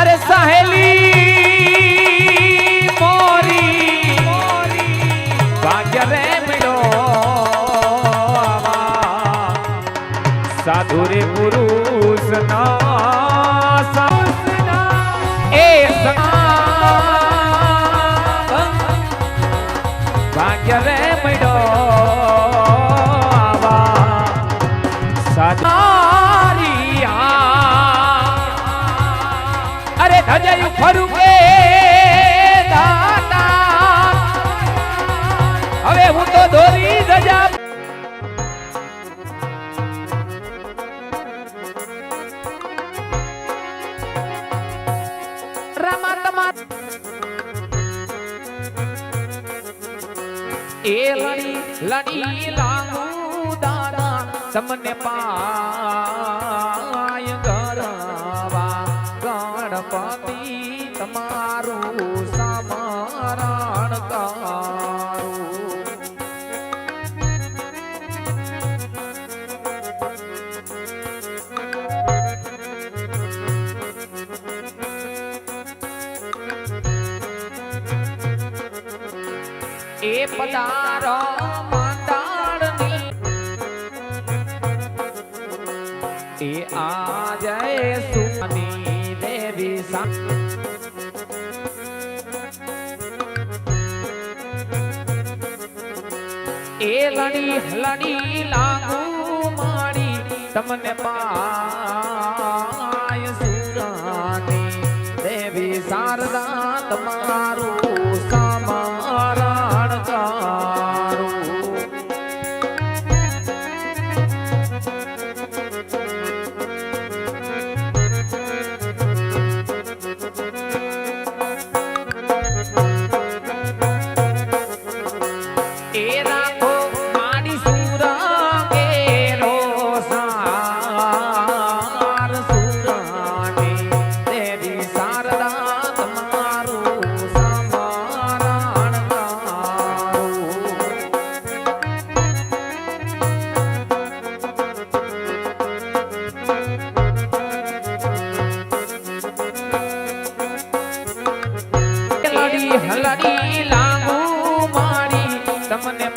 અરે સહેલી, મોરી, ભાગ્ય રે મળો સાધુ રે પુરુષ ના એ ભાગ્ય રે મળો સાધારિયા ધજાયું ફરું દાતા. હવે હું તો દોરી તમા એ લડી લડી લાગુ દાદા, તમને પાય ગરવા. ગણપતિ તમારું સમરણ કરું એ પદાર મંડાળની એ આજય સુમની દેવી સા એ લડી લડી લાગુ માડી તમને પાય તમને પા